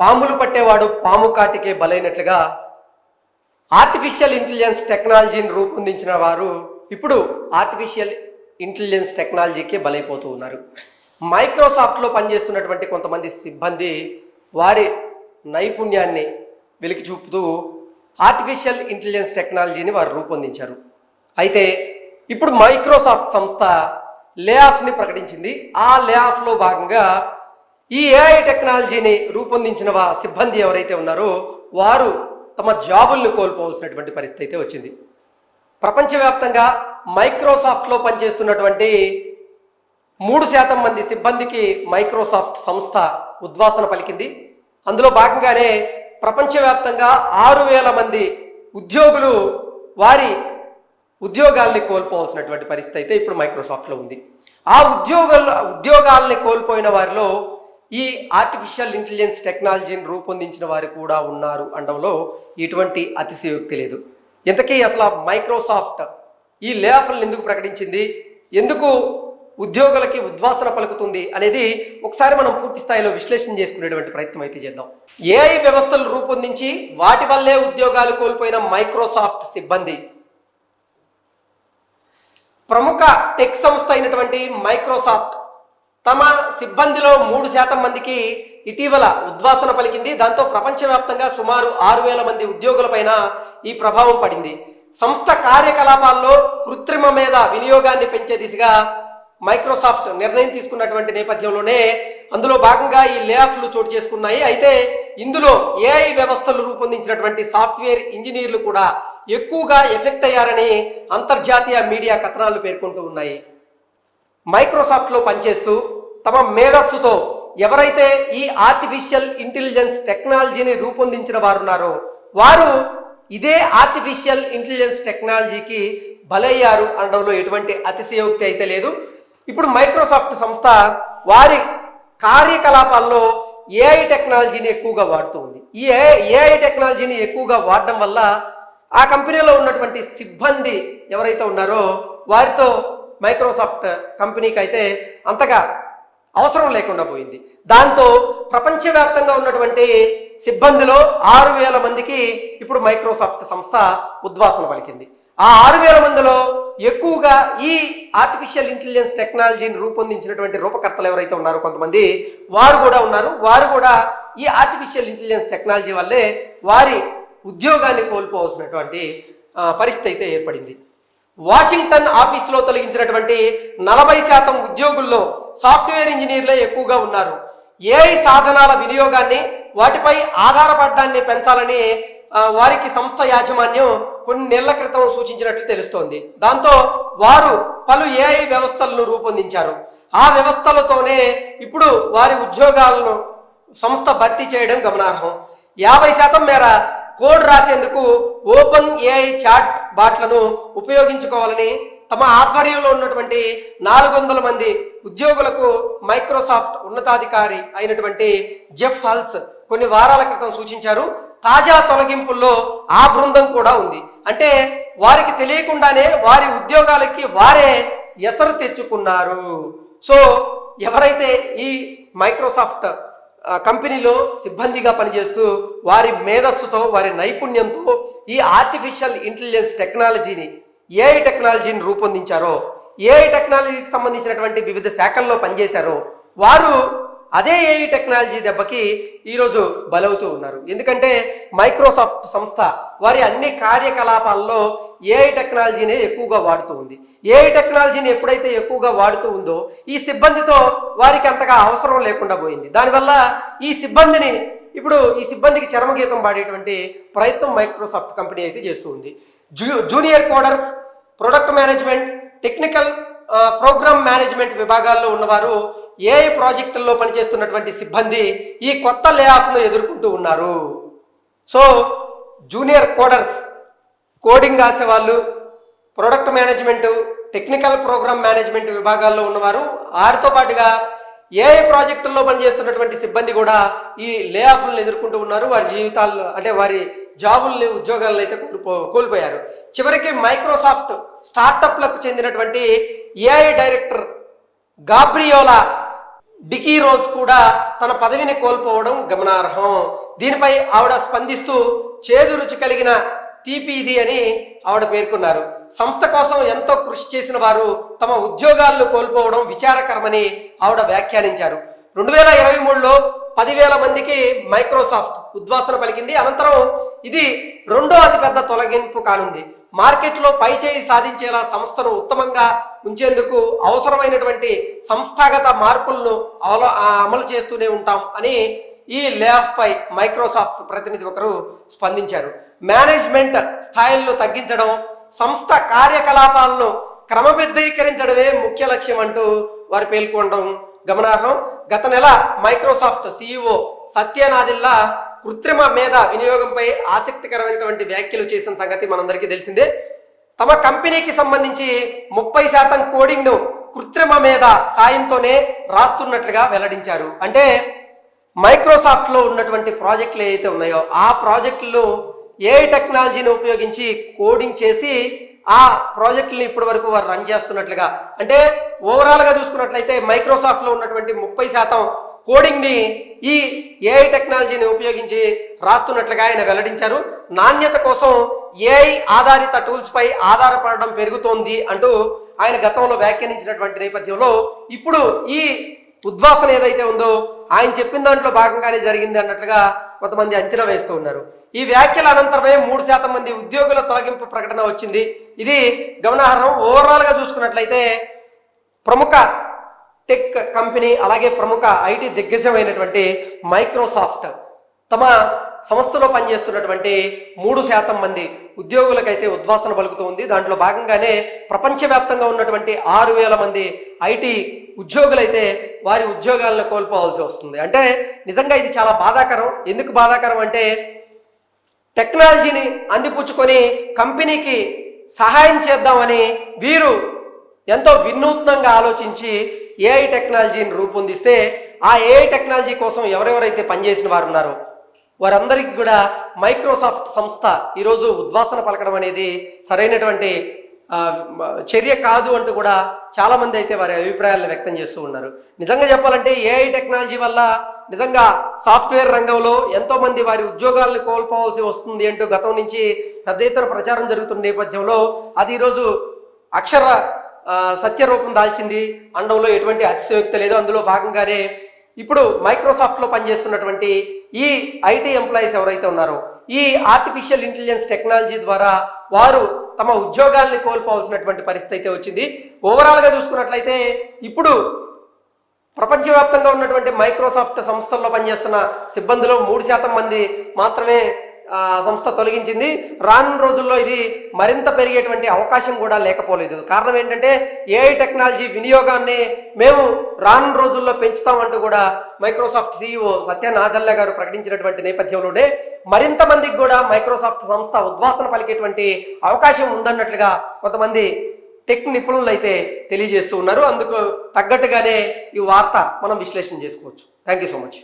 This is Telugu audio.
పాములు పట్టేవాడు పాము కాటికే బలైనట్లుగా ఆర్టిఫిషియల్ ఇంటెలిజెన్స్ టెక్నాలజీని రూపొందించిన వారు ఇప్పుడు ఆర్టిఫిషియల్ ఇంటెలిజెన్స్ టెక్నాలజీకే బలైపోతూ ఉన్నారు. మైక్రోసాఫ్ట్లో పనిచేస్తున్నటువంటి కొంతమంది సిబ్బంది వారి నైపుణ్యాన్ని వెలికి చూపుతూ ఆర్టిఫిషియల్ ఇంటెలిజెన్స్ టెక్నాలజీని వారు రూపొందించారు. అయితే ఇప్పుడు మైక్రోసాఫ్ట్ సంస్థ లే ఆఫ్ని ప్రకటించింది. ఆ లే ఆఫ్లో భాగంగా ఈ ఏఐ టెక్నాలజీని రూపొందించిన వా సిబ్బంది ఎవరైతే ఉన్నారో వారు తమ జాబుల్ని కోల్పోవలసినటువంటి పరిస్థితి అయితే వచ్చింది. ప్రపంచవ్యాప్తంగా మైక్రోసాఫ్ట్లో పనిచేస్తున్నటువంటి మూడు శాతం మంది సిబ్బందికి మైక్రోసాఫ్ట్ సంస్థ ఉద్వాసన పలికింది. అందులో భాగంగానే ప్రపంచవ్యాప్తంగా ఆరు వేల మంది ఉద్యోగులు వారి ఉద్యోగాల్ని కోల్పోవాల్సినటువంటి పరిస్థితి అయితే ఇప్పుడు మైక్రోసాఫ్ట్లో ఉంది. ఆ ఉద్యోగాల ఉద్యోగాల్ని కోల్పోయిన వారిలో ఈ ఆర్టిఫిషియల్ ఇంటెలిజెన్స్ టెక్నాలజీని రూపొందించిన వారు కూడా ఉన్నారు అనడంలో ఎటువంటి అతిశయోక్తి లేదు. ఇంతకీ అసలు మైక్రోసాఫ్ట్ ఈ లే ఎందుకు ప్రకటించింది? ఎందుకు ఉద్యోగులకి ఉద్వాసన పలుకుతుంది అనేది ఒకసారి మనం పూర్తి స్థాయిలో విశ్లేషణ చేసుకునేటువంటి ప్రయత్నం అయితే చేద్దాం. ఏఐ వ్యవస్థలు రూపొందించి వాటి వల్లే ఉద్యోగాలు కోల్పోయిన మైక్రోసాఫ్ట్ సిబ్బంది. ప్రముఖ టెక్ సంస్థ అయినటువంటి మైక్రోసాఫ్ట్ తమ సిబ్బందిలో మూడు శాతం మందికి ఇటీవల ఉద్వాసన పలికింది. దాంతో ప్రపంచవ్యాప్తంగా సుమారు ఆరు వేల మంది ఉద్యోగులపైన ఈ ప్రభావం పడింది. సంస్థ కార్యకలాపాల్లో కృత్రిమ మీద వినియోగాన్ని పెంచే దిశగా మైక్రోసాఫ్ట్ నిర్ణయం తీసుకున్నటువంటి నేపథ్యంలోనే అందులో భాగంగా ఈ లేఆఫ్లు చోటు చేసుకున్నాయి. అయితే ఇందులో ఏఐ వ్యవస్థలు రూపొందించినటువంటి సాఫ్ట్వేర్ ఇంజనీర్లు కూడా ఎక్కువగా ఎఫెక్ట్ అయ్యారని అంతర్జాతీయ మీడియా కథనాలు పేర్కొంటూ ఉన్నాయి. మైక్రోసాఫ్ట్లో పనిచేస్తూ తమ మేధస్సుతో ఎవరైతే ఈ ఆర్టిఫిషియల్ ఇంటెలిజెన్స్ టెక్నాలజీని రూపొందించిన వారు ఉన్నారో వారు ఇదే ఆర్టిఫిషియల్ ఇంటెలిజెన్స్ టెక్నాలజీకి బలయ్యారు అనడంలో ఎటువంటి అతిశయోక్తి అయితే లేదు. ఇప్పుడు మైక్రోసాఫ్ట్ సంస్థ వారి కార్యకలాపాల్లో ఏఐ టెక్నాలజీని ఎక్కువగా వాడుతూ ఉంది. ఈ ఏఐ టెక్నాలజీని ఎక్కువగా వాడడం వల్ల ఆ కంపెనీలో ఉన్నటువంటి సిబ్బంది ఎవరైతే ఉన్నారో వారితో మైక్రోసాఫ్ట్ కంపెనీకి అయితే అంతగా అవసరం లేకుండా పోయింది. దాంతో ప్రపంచవ్యాప్తంగా ఉన్నటువంటి సిబ్బందిలో ఆరు వేల మందికి ఇప్పుడు మైక్రోసాఫ్ట్ సంస్థ ఉద్వాసన పలికింది. ఆ ఆరు వేల మందిలో ఎక్కువగా ఈ ఆర్టిఫిషియల్ ఇంటెలిజెన్స్ టెక్నాలజీని రూపొందించినటువంటి రూపకర్తలు ఎవరైతే ఉన్నారో కొంతమంది వారు కూడా ఉన్నారు. వారు కూడా ఈ ఆర్టిఫిషియల్ ఇంటెలిజెన్స్ టెక్నాలజీ వల్లే వారి ఉద్యోగాన్ని కోల్పోవాల్సినటువంటి పరిస్థితి అయితే ఏర్పడింది. వాషింగ్టన్ ఆఫీస్లో తొలగించినటువంటి నలభై శాతం ఉద్యోగుల్లో సాఫ్ట్వేర్ ఇంజనీర్లే ఎక్కువగా ఉన్నారు. ఏఐ సాధనాల వినియోగాన్ని వాటిపై ఆధారపడడాన్ని పెంచాలని వారికి సంస్థ యాజమాన్యం కొన్ని నెలల క్రితం సూచించినట్లు తెలుస్తోంది. దాంతో వారు పలు ఏఐ వ్యవస్థలను రూపొందించారు. ఆ వ్యవస్థలతోనే ఇప్పుడు వారి ఉద్యోగాలను సంస్థ భర్తీ చేయడం గమనార్హం. యాభై శాతం మేర కోడ్ రాసేందుకు ఓపెన్ ఏఐ చాట్ బాట్లను ఉపయోగించుకోవాలని తమ ఆధ్వర్యంలో ఉన్నటువంటి నాలుగు వందల మంది ఉద్యోగులకు మైక్రోసాఫ్ట్ ఉన్నతాధికారి అయినటువంటి జెఫ్ హల్స్ కొన్ని వారాల క్రితం సూచించారు. తాజా తొలగింపుల్లో ఆ బృందం కూడా ఉంది. అంటే వారికి తెలియకుండానే వారి ఉద్యోగాలకి వారే ఎసరు తెచ్చుకున్నారు. సో ఎవరైతే ఈ మైక్రోసాఫ్ట్ కంపెనీలో సిబ్బందిగా పనిచేస్తూ వారి మేధస్సుతో వారి నైపుణ్యంతో ఈ ఆర్టిఫిషియల్ ఇంటెలిజెన్స్ టెక్నాలజీని ఏఐ టెక్నాలజీని రూపొందించారో ఏఐ టెక్నాలజీకి సంబంధించినటువంటి వివిధ శాఖల్లో పనిచేశారో వారు అదే ఏఐ టెక్నాలజీ దెబ్బకి ఈరోజు బలవుతూ ఉన్నారు. ఎందుకంటే మైక్రోసాఫ్ట్ సంస్థ వారి అన్ని కార్యకలాపాల్లో ఏఐ టెక్నాలజీనే ఎక్కువగా వాడుతూ ఉంది. ఏఐ టెక్నాలజీని ఎప్పుడైతే ఎక్కువగా వాడుతూ ఉందో ఈ సిబ్బందితో వారికి అంతగా అవసరం లేకుండా పోయింది. దానివల్ల ఈ సిబ్బందిని ఇప్పుడు ఈ సిబ్బందికి చరమగీతం పాడేటువంటి ప్రయత్నం మైక్రోసాఫ్ట్ కంపెనీ అయితే చేస్తూ ఉంది. Zoo junior coders product management technical program management విభాగాల్లో ఉన్నవారు ఏఐ ప్రాజెక్టుల్లో పనిచేస్తున్నటువంటి సిబ్బంది ఈ కొత్త లేఆఫ్ను ఎదుర్కొంటూ ఉన్నారు. సో జూనియర్ కోడర్స్ కోడింగ్ రాసేవాళ్ళు product management technical program management విభాగాల్లో ఉన్నవారు వారితో పాటుగా ఏఐ ప్రాజెక్టుల్లో పనిచేస్తున్నటువంటి సిబ్బంది కూడా ఈ లేఆఫ్లను ఎదుర్కొంటూ ఉన్నారు. వారి జీవితాల్లో అంటే వారి జాబుల్ని ఉద్యోగాలను అయితే కోల్పో కోల్పోయారు. చివరికి మైక్రోసాఫ్ట్ స్టార్టప్లకు చెందినటువంటి AI director Gabriela de Queiroz కూడా తన పదవిని కోల్పోవడం గమనార్హం. దీనిపై ఆవిడ స్పందిస్తూ చేదు రుచి కలిగిన తీపి ఇది అని ఆవిడ పేర్కొన్నారు. సంస్థ కోసం ఎంతో కృషి చేసిన వారు తమ ఉద్యోగాలను కోల్పోవడం విచారకరమని ఆవిడ వ్యాఖ్యానించారు. రెండు వేల ఇరవై మూడులో పదివేల మందికి మైక్రోసాఫ్ట్ ఉద్వాసన పలికింది. అనంతరం ఇది రెండో అతిపెద్ద తొలగింపు కానుంది. మార్కెట్లో పైచేయి సాధించేలా సంస్థను ఉత్తమంగా ఉంచేందుకు అవసరమైనటువంటి సంస్థాగత మార్పులను అవల అమలు చేస్తూనే ఉంటాం అని ఈ లేఆఫ్పై మైక్రోసాఫ్ట్ ప్రతినిధి ఒకరు స్పందించారు. మేనేజ్మెంట్ స్థాయిలను తగ్గించడం సంస్థ కార్యకలాపాలను క్రమబద్ధీకరించడమే ముఖ్య లక్ష్యం అంటూ వారు పేర్కొనడం గమనార్హం. గత నెల మైక్రోసాఫ్ట్ సీఈఓ సత్యనాదిల్లా కృత్రిమ మేధ వినియోగంపై ఆసక్తికరమైనటువంటి వ్యాఖ్యలు చేసిన సంగతి మనందరికీ తెలిసిందే. తమ కంపెనీకి సంబంధించి ముప్పై శాతం కోడింగ్ను కృత్రిమ మేధ సాయంతోనే రాస్తున్నట్లుగా వెల్లడించారు. అంటే మైక్రోసాఫ్ట్లో ఉన్నటువంటి ప్రాజెక్టులు ఏవైతే ఉన్నాయో ఆ ప్రాజెక్టులు ఏ టెక్నాలజీని ఉపయోగించి కోడింగ్ చేసి ఆ ప్రాజెక్టులను ఇప్పటి వరకు వారు రన్ చేస్తున్నట్లుగా. అంటే ఓవరాల్గా చూసుకున్నట్లయితే మైక్రోసాఫ్ట్లో ఉన్నటువంటి ముప్పై శాతం కోడింగ్ని ఈ ఏఐ టెక్నాలజీని ఉపయోగించి రాస్తున్నట్లుగా ఆయన వెల్లడించారు. నాణ్యత కోసం ఏఐ ఆధారిత టూల్స్పై ఆధారపడడం పెరుగుతోంది అంటూ ఆయన గతంలో వ్యాఖ్యానించినటువంటి నేపథ్యంలో ఇప్పుడు ఈ ఉద్వాసన ఏదైతే ఉందో ఆయన చెప్పిన దాంట్లో భాగంగానే జరిగింది అన్నట్లుగా కొంతమంది అంచనా వేస్తూ ఉన్నారు. ఈ వ్యాఖ్యల అనంతరమే మూడు శాతం మంది ఉద్యోగుల తొలగింపు ప్రకటన వచ్చింది. ఇది గమనార్హం. ఓవరాల్గా చూసుకున్నట్లయితే ప్రముఖ టెక్ కంపెనీ అలాగే ప్రముఖ ఐటీ దిగ్గజమైనటువంటి మైక్రోసాఫ్ట్ తమ సంస్థలో పనిచేస్తున్నటువంటి మూడు శాతం మంది ఉద్యోగులకైతే ఉద్వాసన పలుకుతోంది దాంట్లో భాగంగానే ప్రపంచవ్యాప్తంగా ఉన్నటువంటి ఆరు వేల మంది ఐటీ ఉద్యోగులైతే వారి ఉద్యోగాలను కోల్పోవాల్సి వస్తుంది. అంటే నిజంగా ఇది చాలా బాధాకరం. ఎందుకు బాధాకరం అంటే టెక్నాలజీని అందిపుచ్చుకొని కంపెనీకి సహాయం చేద్దామని వీరు ఎంతో వినూత్నంగా ఆలోచించి ఏఐ టెక్నాలజీని రూపొందిస్తే ఆ ఏఐ టెక్నాలజీ కోసం ఎవరెవరైతే పనిచేసిన వారు ఉన్నారో వారందరికీ కూడా మైక్రోసాఫ్ట్ సంస్థ ఈరోజు ఉద్వాసన పలకడం అనేది సరైనటువంటి చర్య కాదు అంటూ కూడా చాలామంది అయితే వారి అభిప్రాయాలను వ్యక్తం చేస్తూ ఉన్నారు. నిజంగా చెప్పాలంటే ఏఐ టెక్నాలజీ వల్ల నిజంగా సాఫ్ట్వేర్ రంగంలో ఎంతోమంది వారి ఉద్యోగాలను కోల్పోవాల్సి వస్తుంది అంటూ గతం నుంచి పెద్ద ఎత్తున ప్రచారం జరుగుతున్న నేపథ్యంలో అది ఈరోజు అక్షర సత్యరూపం దాల్చింది. అండంలో ఎటువంటి అతిశయోక్తి లేదు. అందులో భాగంగానే ఇప్పుడు మైక్రోసాఫ్ట్లో పనిచేస్తున్నటువంటి ఈ ఐటీ ఎంప్లాయీస్ ఎవరైతే ఉన్నారో ఈ ఆర్టిఫిషియల్ ఇంటెలిజెన్స్ టెక్నాలజీ ద్వారా వారు తమ ఉద్యోగాల్ని కోల్పోవాల్సినటువంటి పరిస్థితి అయితే వచ్చింది. ఓవరాల్గా చూసుకున్నట్లయితే ఇప్పుడు ప్రపంచవ్యాప్తంగా ఉన్నటువంటి మైక్రోసాఫ్ట్ సంస్థల్లో పనిచేస్తున్న సిబ్బందిలో మూడు శాతం మంది మాత్రమే సంస్థ తొలగించింది. రానున్న రోజుల్లో ఇది మరింత పెరిగేటువంటి అవకాశం కూడా లేకపోలేదు. కారణం ఏంటంటే ఏఐ టెక్నాలజీ వినియోగాన్ని మేము రానున్న రోజుల్లో పెంచుతామంటూ కూడా మైక్రోసాఫ్ట్ సీఈఓ సత్య గారు ప్రకటించినటువంటి నేపథ్యంలోనే మరింత మందికి కూడా మైక్రోసాఫ్ట్ సంస్థ ఉద్వాసన పలికేటువంటి అవకాశం ఉందన్నట్లుగా కొంతమంది టెక్ నిపుణులు అయితే తెలియజేస్తూ ఉన్నారు. అందుకు తగ్గట్టుగానే ఈ వార్త మనం విశ్లేషణ చేసుకోవచ్చు. Thank you so much